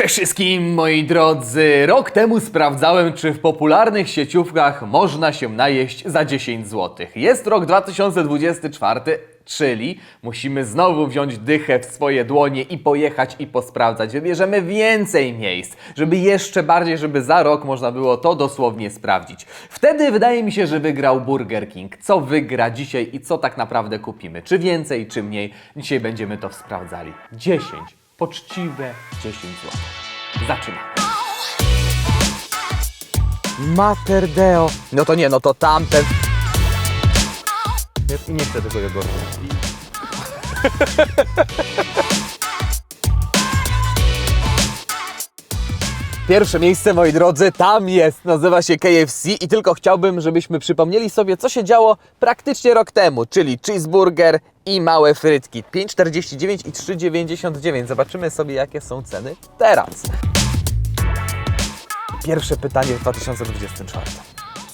Cześć wszystkim moi drodzy! Rok temu sprawdzałem, czy w popularnych sieciówkach można się najeść za 10 zł. Jest rok 2024, czyli musimy znowu wziąć dychę w swoje dłonie i pojechać i posprawdzać. Wybierzemy więcej miejsc, żeby jeszcze bardziej, żeby za rok można było to dosłownie sprawdzić. Wtedy wydaje mi się, że wygrał Burger King. Co wygra dzisiaj i co tak naprawdę kupimy? Czy więcej, czy mniej? Dzisiaj będziemy to sprawdzali. 10 poczciwe 10 zł. Zaczynamy. Materdeo. No to nie, no to tamten. Nie, nie chcę tego jogurtu. Pierwsze miejsce, moi drodzy, tam jest, nazywa się KFC i tylko chciałbym, żebyśmy przypomnieli sobie, co się działo praktycznie rok temu, czyli cheeseburger i małe frytki. 5,49 i 3,99. Zobaczymy sobie, jakie są ceny teraz. Pierwsze pytanie w 2024.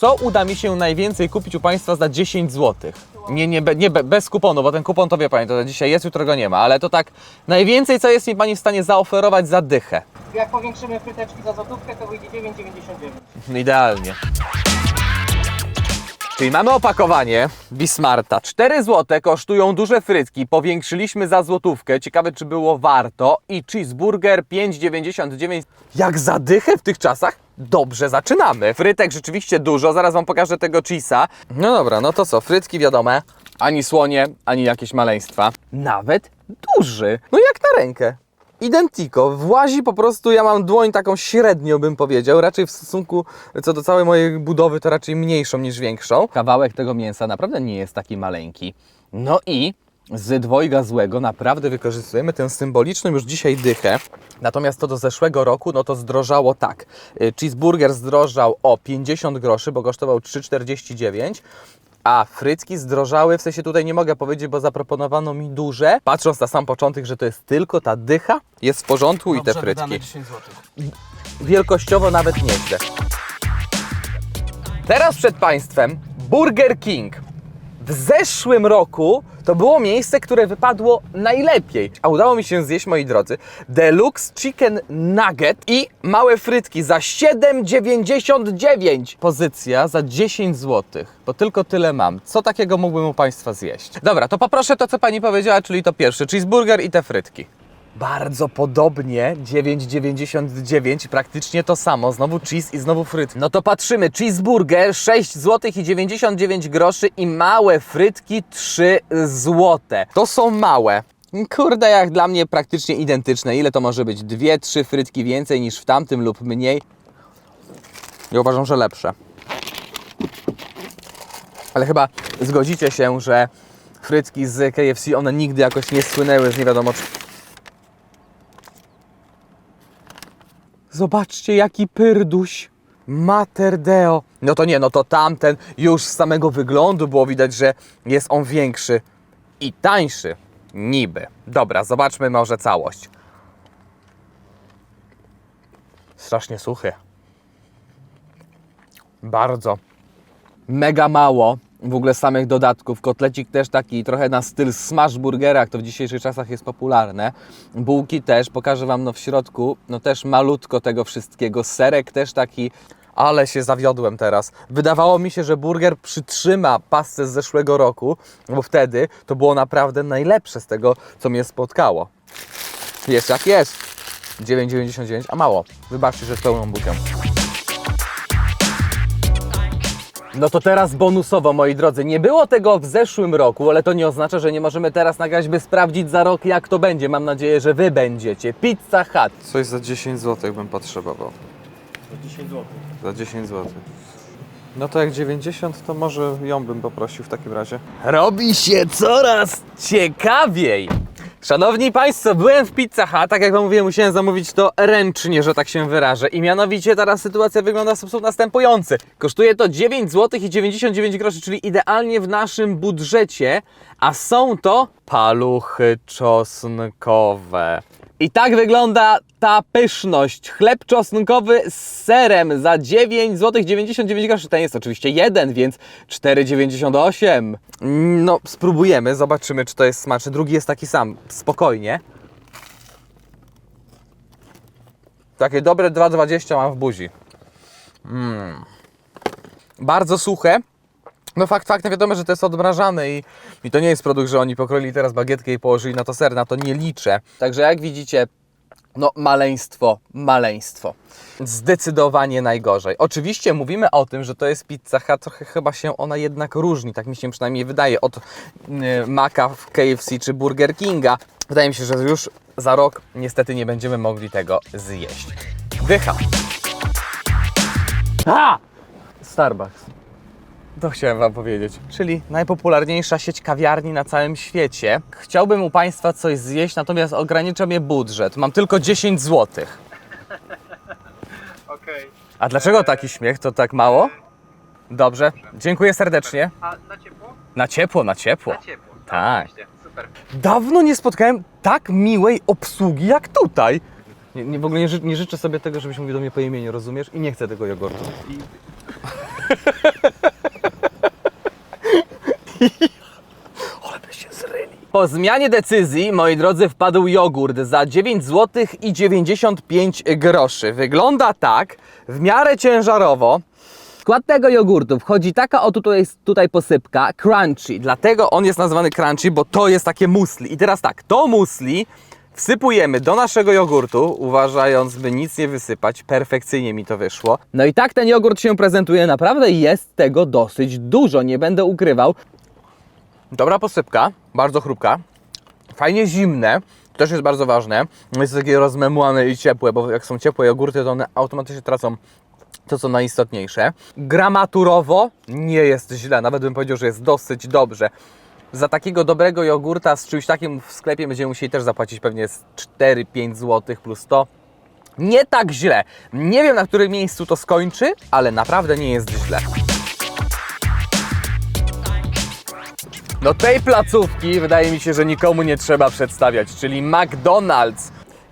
Co uda mi się najwięcej kupić u Państwa za 10 zł? Nie, nie, be- nie be- bez kuponu, bo ten kupon to wie Pani, to dzisiaj jest, jutro go nie ma, ale to tak najwięcej, co jest mi Pani w stanie zaoferować za dychę. Jak powiększymy fryteczki za złotówkę, to wyjdzie 9,99. Idealnie. Czyli mamy opakowanie Bismarta. 4 zł kosztują duże frytki. Powiększyliśmy za złotówkę. Ciekawe, czy było warto. I cheeseburger 5,99. Jak za dychę w tych czasach? Dobrze, zaczynamy. Frytek rzeczywiście dużo. Zaraz Wam pokażę tego cheesa. No dobra, no to co? Frytki wiadome. Ani słonie, ani jakieś maleństwa. Nawet duży. No jak na rękę. Identico, włazi po prostu, ja mam dłoń taką średnią bym powiedział, raczej w stosunku co do całej mojej budowy to raczej mniejszą niż większą. Kawałek tego mięsa naprawdę nie jest taki maleńki. No i z dwojga złego naprawdę wykorzystujemy tę symboliczną już dzisiaj dychę. Natomiast to do zeszłego roku, no to zdrożało tak. Y, Cheeseburger zdrożał o 50 groszy, bo kosztował 3,49. A frytki zdrożały, w sensie tutaj nie mogę powiedzieć, bo zaproponowano mi duże. Patrząc na sam początek, że to jest tylko ta dycha, jest w porządku i te frytki. 10 zł. Wielkościowo nawet nieźle. Teraz przed Państwem Burger King. W zeszłym roku to było miejsce, które wypadło najlepiej. A udało mi się zjeść, moi drodzy, Deluxe Chicken Nugget i małe frytki za 7,99. Pozycja za 10 zł, bo tylko tyle mam. Co takiego mógłbym u Państwa zjeść? Dobra, to poproszę to, co Pani powiedziała, czyli to pierwsze, cheeseburger i te frytki. Bardzo podobnie, 9,99, praktycznie to samo, znowu cheese i znowu frytki. No to patrzymy, cheeseburger 6 zł i 99 groszy i małe frytki 3 zł. To są małe. Kurde, jak dla mnie praktycznie identyczne. Ile to może być? Dwie, trzy frytki więcej niż w tamtym lub mniej? Ja uważam, że lepsze. Ale chyba zgodzicie się, że frytki z KFC, one nigdy jakoś nie słynęły z nie wiadomo Zobaczcie, jaki pyrduś. Materdeo. No to nie, no to tamten już z samego wyglądu było widać, że jest on większy i tańszy. Niby. Dobra, zobaczmy może całość. Strasznie suchy. Bardzo. Mega mało w ogóle samych dodatków. Kotlecik też taki trochę na styl smash burgera, to w dzisiejszych czasach jest popularne. Bułki też, pokażę Wam no w środku, no też malutko tego wszystkiego. Serek też taki, ale się zawiodłem teraz. Wydawało mi się, że burger przytrzyma pasce z zeszłego roku, bo wtedy to było naprawdę najlepsze z tego, co mnie spotkało. Jest jak jest. 9,99, a mało. Wybaczcie, że pełną bukę. No to teraz bonusowo, moi drodzy. Nie było tego w zeszłym roku, ale to nie oznacza, że nie możemy teraz nagrać, by sprawdzić za rok, jak to będzie. Mam nadzieję, że Wy będziecie. Pizza Hut. Coś za 10 zł bym potrzebował. To 10 zł. Za 10 zł. No to jak 90, to może ją bym poprosił w takim razie. Robi się coraz ciekawiej. Szanowni Państwo, byłem w Pizza Hut, tak jak Wam mówiłem, musiałem zamówić to ręcznie, że tak się wyrażę. I mianowicie teraz sytuacja wygląda w sposób następujący. Kosztuje to 9 zł i 99 groszy, czyli idealnie w naszym budżecie, a są to paluchy czosnkowe. I tak wygląda ta pyszność. Chleb czosnkowy z serem za 9 zł 99 groszy. Ten jest oczywiście jeden, więc 4,98. No, spróbujemy, zobaczymy, czy to jest smaczne. Drugi jest taki sam, spokojnie. Takie dobre 2,20 mam w buzi. Mm. Bardzo suche. No fakt faktem wiadomo, że to jest odmrażane i, i to nie jest produkt, że oni pokroili teraz bagietkę i położyli na to ser, na to nie liczę. Także jak widzicie, no maleństwo, maleństwo. Zdecydowanie najgorzej. Oczywiście mówimy o tym, że to jest pizza Hut, trochę chyba się ona jednak różni, tak mi się przynajmniej wydaje, od y, Maka w KFC czy Burger Kinga. Wydaje mi się, że już za rok niestety nie będziemy mogli tego zjeść. Dycha. A! Starbucks. To chciałem Wam powiedzieć. Czyli najpopularniejsza sieć kawiarni na całym świecie. Chciałbym u Państwa coś zjeść, natomiast ogranicza mnie budżet. Mam tylko 10 zł. Okej. A dlaczego taki śmiech? To tak mało? Dobrze. Dziękuję serdecznie. A na ciepło? Na ciepło, na ciepło. ciepło. Tak. Oczywiście. Super. Dawno nie spotkałem tak miłej obsługi jak tutaj. Nie, nie, w ogóle nie, ży, nie życzę sobie tego, żebyś mówił do mnie po imieniu, rozumiesz? I nie chcę tego jogurtu. Ale się zryli. Po zmianie decyzji, moi drodzy, wpadł jogurt za 9 zł i 95 groszy. Wygląda tak, w miarę ciężarowo. W skład tego jogurtu wchodzi taka o tutaj, tutaj posypka, crunchy. Dlatego on jest nazwany crunchy, bo to jest takie musli. I teraz tak, to musli wsypujemy do naszego jogurtu, uważając, by nic nie wysypać. Perfekcyjnie mi to wyszło. No i tak ten jogurt się prezentuje. Naprawdę jest tego dosyć dużo, nie będę ukrywał. Dobra posypka, bardzo chrupka. Fajnie zimne, to też jest bardzo ważne. Jest takie rozmemłane i ciepłe, bo jak są ciepłe jogurty, to one automatycznie tracą to, co najistotniejsze. Gramaturowo nie jest źle, nawet bym powiedział, że jest dosyć dobrze. Za takiego dobrego jogurta z czymś takim w sklepie będziemy musieli też zapłacić pewnie z 4-5 zł plus to. Nie tak źle. Nie wiem, na którym miejscu to skończy, ale naprawdę nie jest źle. No tej placówki wydaje mi się, że nikomu nie trzeba przedstawiać, czyli McDonald's.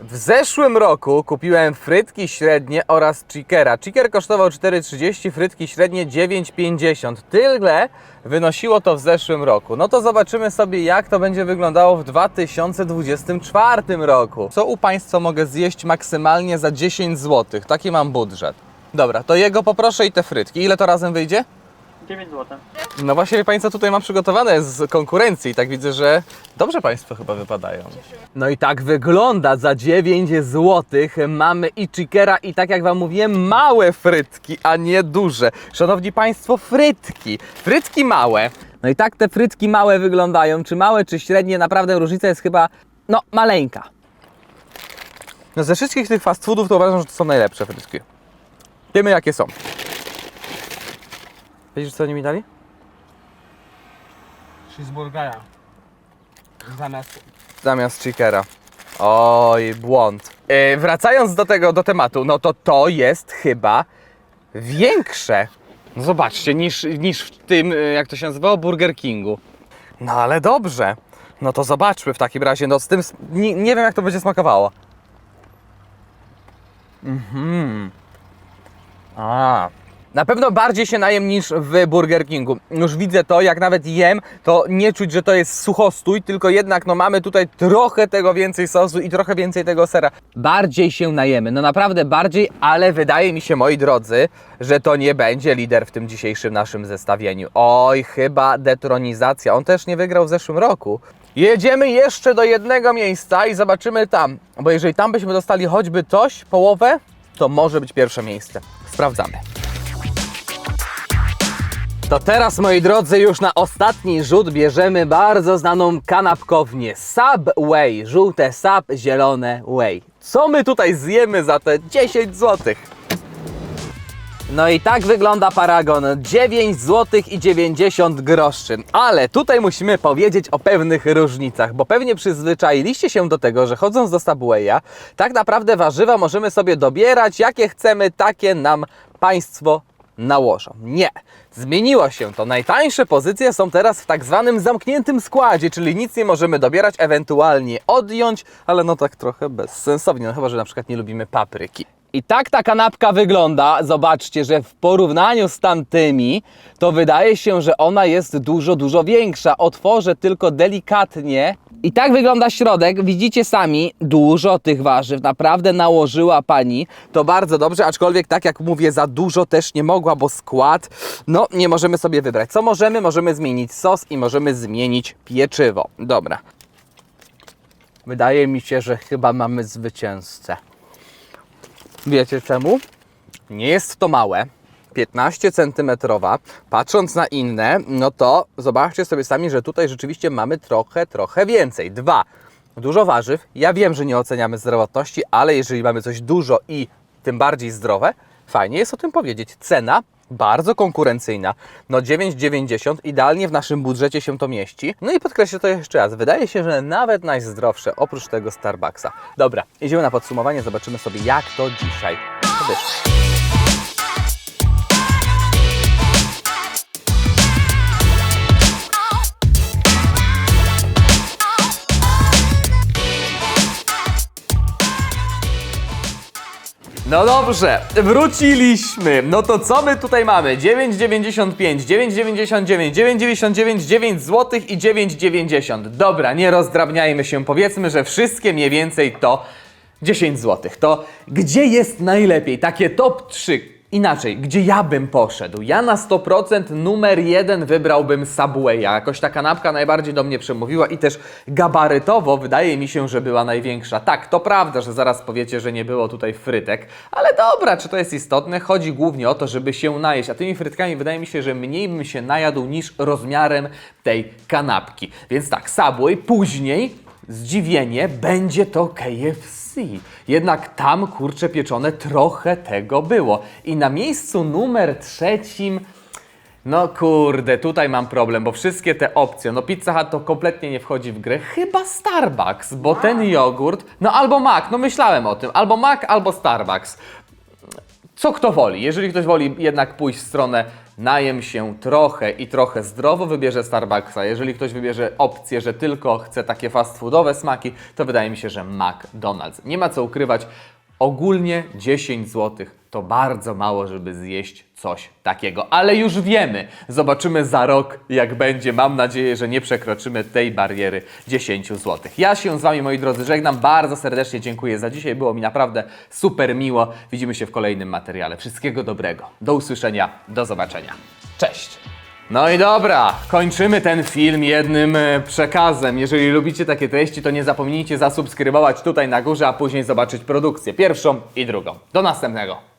W zeszłym roku kupiłem frytki średnie oraz chickera. Chicker kosztował 4,30, frytki średnie 9,50. Tyle wynosiło to w zeszłym roku. No to zobaczymy sobie, jak to będzie wyglądało w 2024 roku. Co u Państwa mogę zjeść maksymalnie za 10 zł? Taki mam budżet. Dobra, to jego poproszę i te frytki. Ile to razem wyjdzie? 9 zł. No właśnie, wie Pani co tutaj mam przygotowane z konkurencji, tak widzę, że dobrze Państwo chyba wypadają. No i tak wygląda, za 9 zł mamy i chickera i tak jak Wam mówiłem, małe frytki, a nie duże. Szanowni Państwo, frytki, frytki małe. No i tak te frytki małe wyglądają, czy małe, czy średnie, naprawdę różnica jest chyba, no, maleńka. No ze wszystkich tych fast foodów to uważam, że to są najlepsze frytki. Wiemy jakie są. Widzisz co oni mi dali? Cheeseburgera. Zamiast... zamiast chickera. Oj, błąd. E, wracając do tego, do tematu, no to to jest chyba większe. No zobaczcie, niż, niż w tym, e, jak to się nazywało, Burger Kingu. No ale dobrze. No to zobaczmy w takim razie, no z tym, nie, nie wiem jak to będzie smakowało. Mhm. A. Na pewno bardziej się najem niż w Burger Kingu. Już widzę to, jak nawet jem, to nie czuć, że to jest suchostój, tylko jednak no mamy tutaj trochę tego więcej sosu i trochę więcej tego sera. Bardziej się najemy, no naprawdę bardziej, ale wydaje mi się, moi drodzy, że to nie będzie lider w tym dzisiejszym naszym zestawieniu. Oj, chyba detronizacja. On też nie wygrał w zeszłym roku. Jedziemy jeszcze do jednego miejsca i zobaczymy tam, bo jeżeli tam byśmy dostali choćby coś, połowę, to może być pierwsze miejsce. Sprawdzamy. To teraz, moi drodzy, już na ostatni rzut bierzemy bardzo znaną kanapkownię Subway. Żółte Sub, zielone Way. Co my tutaj zjemy za te 10 zł? No i tak wygląda paragon 9 zł i 90 groszy. Ale tutaj musimy powiedzieć o pewnych różnicach, bo pewnie przyzwyczailiście się do tego, że chodząc do Subwaya, tak naprawdę warzywa możemy sobie dobierać, jakie chcemy, takie nam państwo nałożą. Nie, zmieniło się to. Najtańsze pozycje są teraz w tak zwanym zamkniętym składzie, czyli nic nie możemy dobierać, ewentualnie odjąć, ale no tak trochę bezsensownie, no chyba, że na przykład nie lubimy papryki. I tak ta kanapka wygląda. Zobaczcie, że w porównaniu z tamtymi, to wydaje się, że ona jest dużo, dużo większa. Otworzę tylko delikatnie. I tak wygląda środek. Widzicie sami, dużo tych warzyw naprawdę nałożyła pani. To bardzo dobrze, aczkolwiek tak jak mówię, za dużo też nie mogła, bo skład, no nie możemy sobie wybrać. Co możemy? Możemy zmienić sos i możemy zmienić pieczywo. Dobra. Wydaje mi się, że chyba mamy zwycięzcę. Wiecie czemu? Nie jest to małe. 15 cm. Patrząc na inne, no to zobaczcie sobie sami, że tutaj rzeczywiście mamy trochę, trochę więcej. Dwa. Dużo warzyw. Ja wiem, że nie oceniamy zdrowotności, ale jeżeli mamy coś dużo i tym bardziej zdrowe, fajnie jest o tym powiedzieć. Cena bardzo konkurencyjna. No 9,90 idealnie w naszym budżecie się to mieści. No i podkreślę to jeszcze raz. Wydaje się, że nawet najzdrowsze oprócz tego Starbucksa. Dobra, idziemy na podsumowanie, zobaczymy sobie jak to dzisiaj wyszło. No dobrze, wróciliśmy. No to co my tutaj mamy? 9,95, 9,99, 9,99, 9 zł i 9,90. Dobra, nie rozdrabniajmy się. Powiedzmy, że wszystkie mniej więcej to 10 zł. To gdzie jest najlepiej? Takie top 3. Inaczej, gdzie ja bym poszedł? Ja na 100% numer jeden wybrałbym Subwaya. Jakoś ta kanapka najbardziej do mnie przemówiła i też gabarytowo wydaje mi się, że była największa. Tak, to prawda, że zaraz powiecie, że nie było tutaj frytek, ale dobra, czy to jest istotne? Chodzi głównie o to, żeby się najeść, a tymi frytkami wydaje mi się, że mniej bym się najadł niż rozmiarem tej kanapki. Więc tak, Subway, później zdziwienie, będzie to KFC. Jednak tam, kurcze pieczone, trochę tego było. I na miejscu numer trzecim... No kurde, tutaj mam problem, bo wszystkie te opcje, no Pizza Hut to kompletnie nie wchodzi w grę, chyba Starbucks, bo ten jogurt, no albo Mac, no myślałem o tym, albo Mac, albo Starbucks co kto woli. Jeżeli ktoś woli jednak pójść w stronę najem się trochę i trochę zdrowo, wybierze Starbucksa. Jeżeli ktoś wybierze opcję, że tylko chce takie fast foodowe smaki, to wydaje mi się, że McDonald's. Nie ma co ukrywać, ogólnie 10 zł to bardzo mało, żeby zjeść coś takiego. Ale już wiemy, zobaczymy za rok, jak będzie. Mam nadzieję, że nie przekroczymy tej bariery 10 zł. Ja się z Wami, moi drodzy, żegnam. Bardzo serdecznie dziękuję za dzisiaj. Było mi naprawdę super miło. Widzimy się w kolejnym materiale. Wszystkiego dobrego. Do usłyszenia. Do zobaczenia. Cześć. No i dobra, kończymy ten film jednym e, przekazem. Jeżeli lubicie takie treści, to nie zapomnijcie zasubskrybować tutaj na górze, a później zobaczyć produkcję pierwszą i drugą. Do następnego.